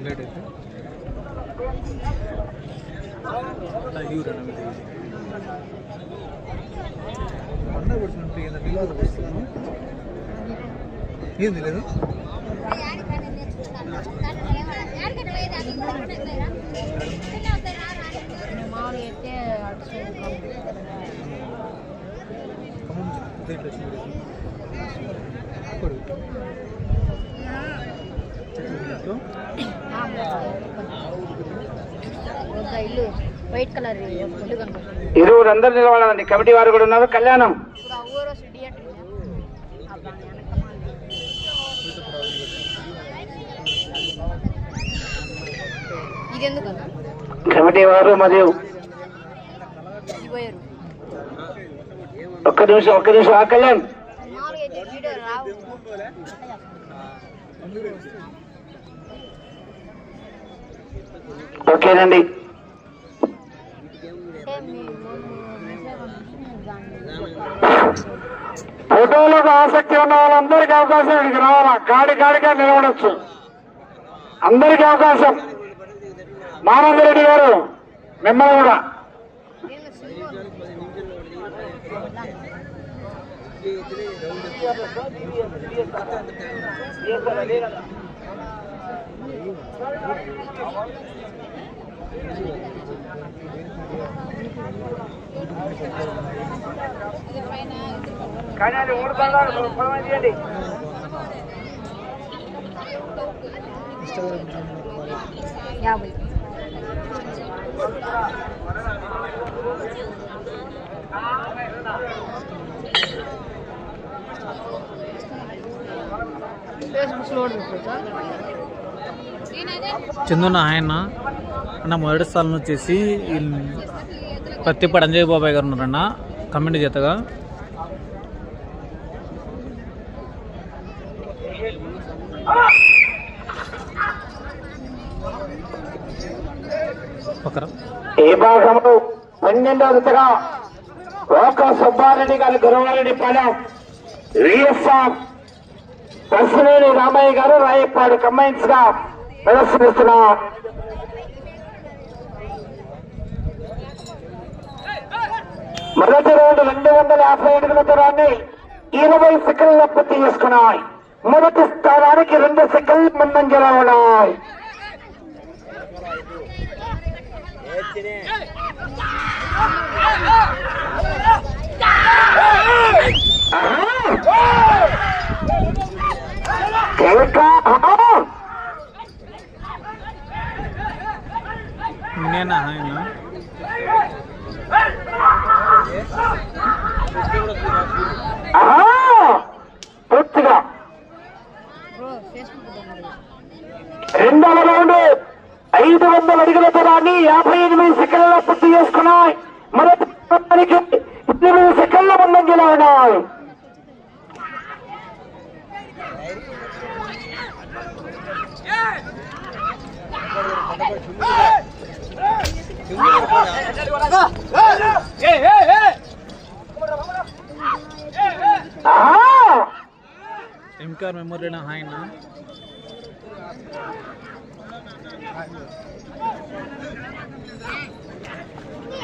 Late ಐತೆ ಇವ್ರೆ ನಮಗೆ ಅನ್ನ ಬಿಡಿಸ್ಕೊಂಡ್ರಿ ಎಲ್ಲ ಬಿಲ್ಲು ಬಿಡಿಸ್ತಾನು ಏನಿಲ್ಲ ಇದು ఇరువురు అందరు నిలబడాలండి. కమిటీ వారు కూడా ఉన్నారు. కళ్యాణం. కమిటీ వారు మరియు ఒక్క నిమిషం ఒక్క నిమిషం. ఆ కళ్యాణ్. ఓకేనండి అంటే మీ మెసేజ్ పంపించి దాన్ని ఫోటోలకు ఆసక్తి ఉన్న వాళ్ళందరికీ అవకాశం ఇక్కడికి రావాలా? కాడి కాడిగా నిలబడచ్చు. అందరికీ అవకాశం. మానందరెడ్డి గారు మిమ్మల్ని కూడా. కానీ అది మూడు పొలం చేయండి. యాభై ఆయన అన్న మొదటి స్థానం వచ్చేసి పత్తిపాడు అంజయ్ బాబాయ్ గారు ఉన్నారన్న. కమెంట్ చేతగా. ఈ భాగంలో పన్నెండవ జతగా ఓక సుబ్బారెడ్డి గారి Guravareddy Palem V S R Pasineni Ramayya గారు రాయపాడు కంబైన్స్గా ప్రదర్శనిస్తున్నారు మొదటి రౌండ్ రెండు వందల యాభై అడుగుల దూరాన్ని ఇరవై సెకండ్ల పూర్తి చేసుకున్నాయి. మొదటి స్థానానికి రెండు సెకండ్లు ముందంజలో ఉన్నాయి కేక నేనా ఆయన పూర్తిగా బ్రో ఫేస్బుక్ దగ్గర రెండవ రౌండ్ ఐదు వందల అడుగుల దూరాన్ని యాభై ఎనిమిది సెకండ్ల పూర్తి చేసుకున్నాయి మొదటి స్థానానికి ఎనిమిది సెకండ్ల ముందంజలో ఉన్నాయి ఆహా! ఎంకార్ మెమోరియల్ ఆయన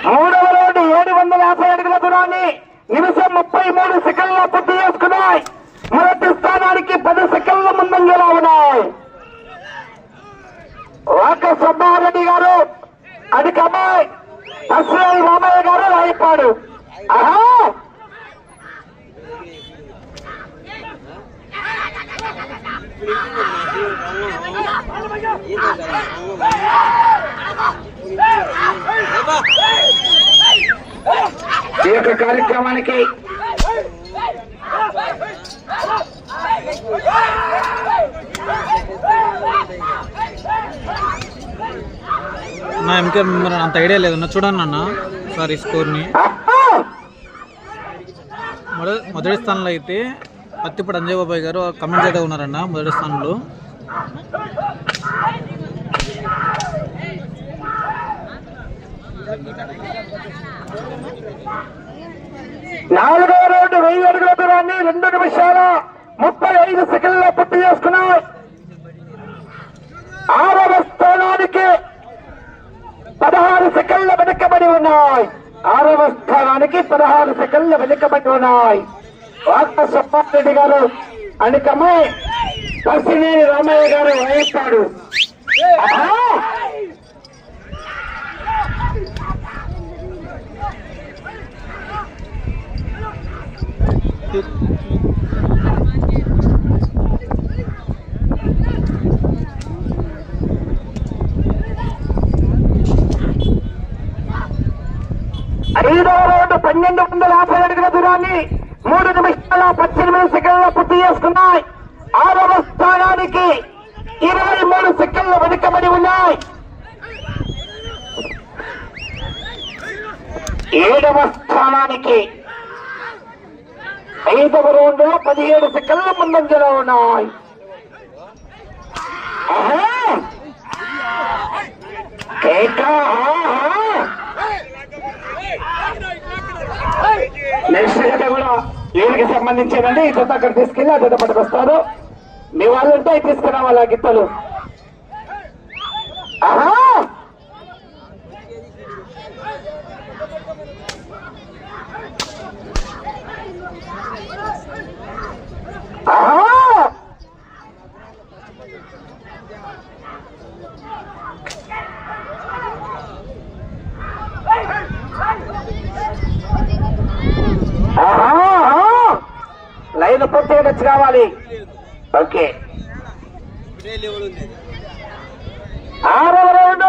మూడవ రోడ్డు ఏడు వందల యాభై అడుగుల దూరాన్ని నిమిషం ముప్పై మూడు సెకండ్ల పూర్తి చేసుకున్నాయి. మొదటి స్థానానికి పది సెకండ్ల ముందంజలో ఉన్నాయి ఒక సుబ్బారెడ్డి గారు అది కమాయ్ అశ్వల్ రామయ్య గారు రాయపాడు. ఆహా! ఈ యొక్క కార్యక్రమానికి నా ఎంకార్ మెమోరియల్ అంత ఐడియా లేదు. చూడండి అన్న సార్ ఈ స్కోర్ని మొదటి స్థానంలో అయితే పత్తిపాడు అంజయ్ బాబాయ్ గారు కమెంట్ చేయడం ఉన్నారన్న మొదటి స్థానంలో. నాలుగో రోడ్డు వెయ్యి అడుగుల దూరాన్ని రెండు నిమిషాల ముప్పై ఐదు సెకండ్లో పూర్తి చేసుకున్నారు ఆరవ స్థానానికి పదహారు సెకండ్ల వెనుకబడి ఉన్నాయి. ఆరవ స్థానానికి పదహారు సెకండ్ల వెనుకబడి ఉన్నాయి. వాక సుబ్బారెడ్డి గారు అనికమే పసినేని రామయ్య గారు వహిస్తాడు ఐదో రోడ్డు పన్నెండు వందల యాభై అడుగుల దూరాన్ని మూడు నిమిషాల పద్దెనిమిది సెకండ్ల పూర్తి చేసుకున్నాయి ఆరవ స్థానానికి ఇరవై మూడు సెకండ్లు వెనుకబడి ఉన్నాయి. ఏడవ స్థానానికి ఐదవ రౌండ్లో పదిహేడు సెకండ్ల ముందంజలో ఉన్నాయి. ఆహా! కేక ఆహా! నెక్స్ట్ కూడా వీళ్ళకి సంబంధించేదండి ఈ జత అక్కడ తీసుకెళ్ళి ఆ జత పట్టుకొస్తారు మీ వాళ్ళు ఉంటే అవి తీసుకురావాలి ఆ గిత్తలు? ఆహా ఆహా ఆహా, ఆహా. లైన్ పూర్తి వచ్చి కావాలి. ఓకే. ఆరవ రౌండ్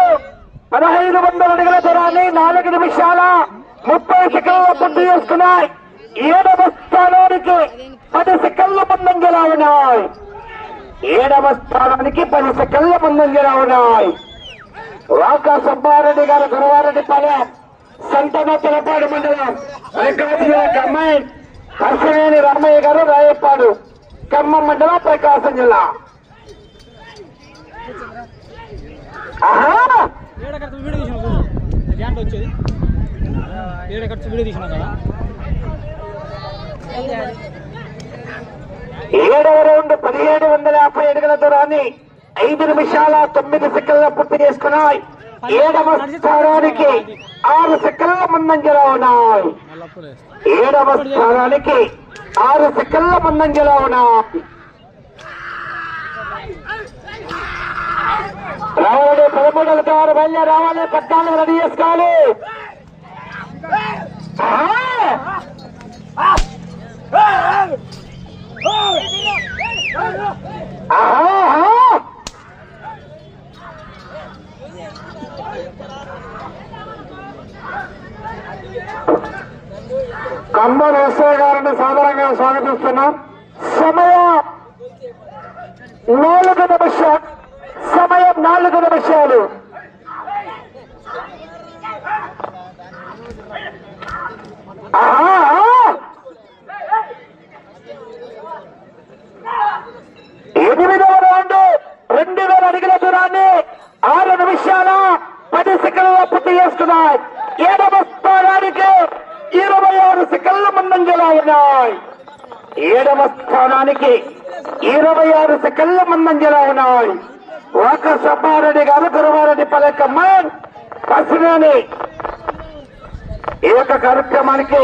పదహైదు వందల అడుగుల దూరాన్ని నాలుగు నిమిషాల ముప్పై సెకండ్ల పూర్తి చేసుకున్నాయి. ఏడవ స్థానానికి పది సెకండ్ల ముందంజలా ఉన్నాయి. ఏడవ స్థానానికి పది సెకండ్ల ముందంజలా ఉన్నాయి. వాకా సుబ్బారెడ్డి గారు గురవారెడ్డి పాలెం సంతన తెలపాడు మండలం ప్రకాశం జిల్లా కమ్మాయి హర్షవేణి రామయ్య గారు రాయపాడు ఖమ్మం మండలం ప్రకాశం జిల్లా. వీడియో ఖర్చు వీడియో తీసిన కదా. ఏడవ రౌండ్ పదిహేడు వందల యాభై అడుగుల దూరాన్ని ఐదు నిమిషాల తొమ్మిది సెకండ్ల పూర్తి చేసుకున్నాయి. ఏడవ స్థానానికి ఆరు సెకండ్ల ముందంజలో ఉన్నాయి. ఏడవ స్థానానికి ఆరు సెకండ్ల ముందంజలో ఉన్నాయి. రావాలి పదమూడు కారు బయలు రావాలి. పద్నాలుగు రెడీ చేసుకోవాలి. నాలుగు నిమిషాలు. ఎనిమిదవ రౌండ్ రెండు వేల అడుగుల దూరాన్ని ఆరు నిమిషాల పది సెకండ్ల పూర్తి చేసుకున్నాయి. ఏడవ స్థానానికి ఇరవై ఆరు సెకండ్ల ముందంజలో ఉన్నాయి. ఏడవ స్థానానికి ఇరవై ఆరు సెకండ్ల ముందంజలో ఉన్నాయి. ఒక సబ్బారెడ్డి గారు గురువారెడ్డి పలకమ్మ పసినేని ఈ యొక్క కార్యక్రమానికి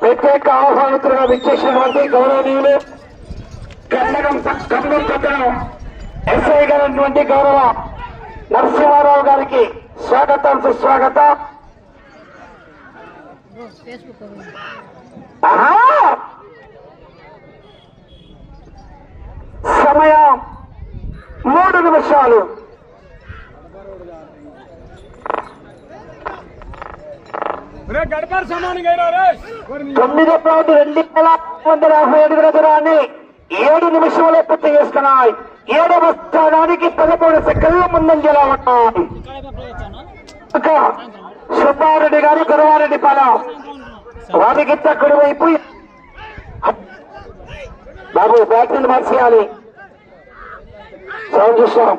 ప్రత్యేక ఆహ్వానితులుగా విచ్చేసినటువంటి గౌరవనీయులు కన్నడం కన్నం పట్టణం ఎస్ఐ గారైనటువంటి గౌరవ నరసింహారావు గారికి స్వాగతం సుస్వాగతం ఆహా! సమయం మూడు నిమిషాలు. తొమ్మిది పాయింట్ రెండు వేల వందల యాభై అడుగుల దూరాన్ని ఏడు నిమిషంలో పూర్తి చేసుకున్నాయి ఏడవ స్థానానికి పదమూడు సెకండ్ల ముందంజలో ఉన్నాయి. సుబ్బారెడ్డి గారు గురవారెడ్డి పాలెం. వారికి తక్కువ వైపు బాబు బ్యాటరీలు మార్చేయాలి. సౌండ్ చూస్తాం!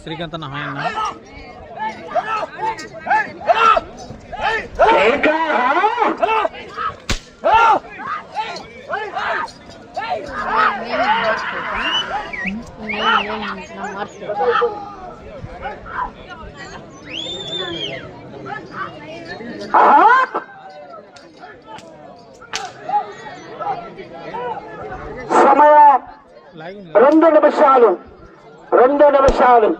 శ్రీకాంత్ అన్న హాయ్ అన్న కేక! ఆహా! నేను మార్చుకోవటం నేను నేను నా మార్చుకోవటం ఆహా! సమయం లాగింగ్ రెండు నిమిషాలు రెండు నిమిషాలు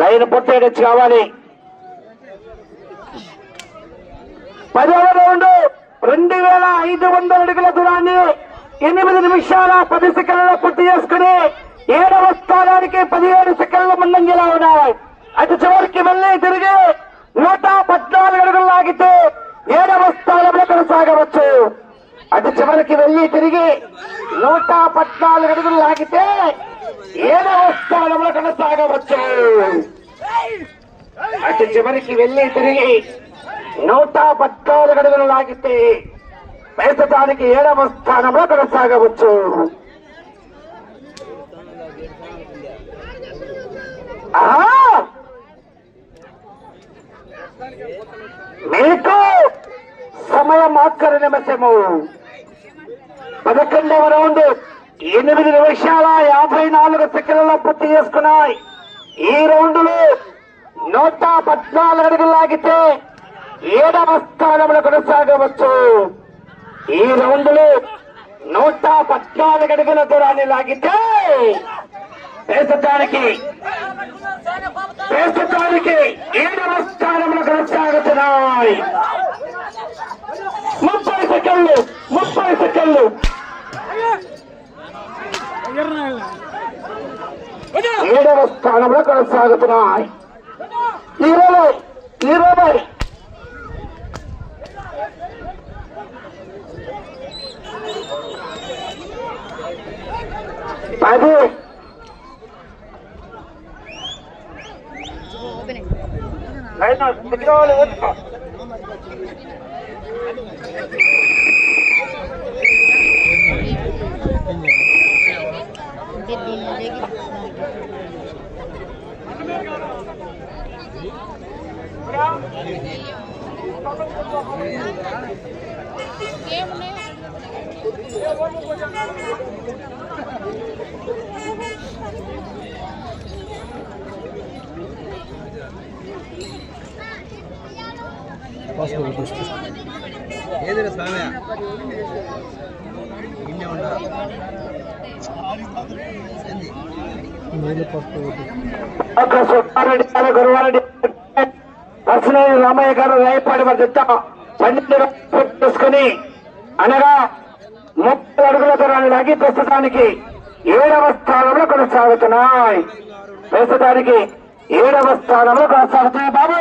లైన్ పొట్టేడచ్చు కావాలి. పదవ రౌండ్ రెండు వేల ఐదు వందల అడుగుల దూరాన్ని ఎనిమిది నిమిషాల పది సెకండ్లలో పూర్తి చేసుకుని ఏడవ స్థానానికి పదిహేడు సెకండ్ల ముందంజలా ఉన్నాయి? అటు చివరికి మళ్ళీ తిరిగి నూట పద్నాలుగు అడుగులు లాగితే ఏడవ స్థానంలో కొనసాగవచ్చు. అటు చివరికి వెళ్ళి తిరిగి నూట పద్నాలుగు అడుగులు లాగితే ఏడవ స్థానంలో కొనసాగవచ్చు. అటు చివరికి వెళ్ళి తిరిగి నూట పద్నాలుగు అడుగులు లాగితే ప్రస్తుతానికి ఏడవ స్థానంలో కొనసాగవచ్చు. మీకు సమయం ఆఖరి నిమిషము. పదకొండవ రౌండ్ ఎనిమిది నిమిషాల యాభై నాలుగు సెకండ్లలో పూర్తి చేసుకున్నాయి. ఈ రౌండ్లో నూట పద్నాలుగు అడుగులు లాగితే ఏడవ స్థానంలో కొనసాగవచ్చు. ఈ రౌండ్లో నూట పద్నాలుగు అడుగుల దూరాన్ని లాగితే ప్రస్తుతానికి ప్రస్తుతానికి ఏడవ స్థానంలో కొనసాగుతున్నాయి. ముప్పై సెకండ్లు ముప్పై సెకండ్లు ఏడవ స్థానంలో కొనసాగుతున్నాయి ఇరవై ఇరవై పది ఓపెన్ అయినా ఏదిరా స్వామి ఇన్నే ఉండా ఏంది ఒక సుబ్బారెడ్డి గారు గురువారెడ్డి పర్సనల్ రామయ్య గారు రాయపాడి మధ్య పన్నెండు రౌండ్లు చేసుకుని అనగా ముప్పై అడుగుల దూరాన్ని లాగి ప్రస్తుతానికి ఏడవ స్థానంలో కొనసాగుతున్నాయి. ప్రస్తుతానికి ఏడవ స్థానంలో కొనసాగుతున్నాయి బాబు.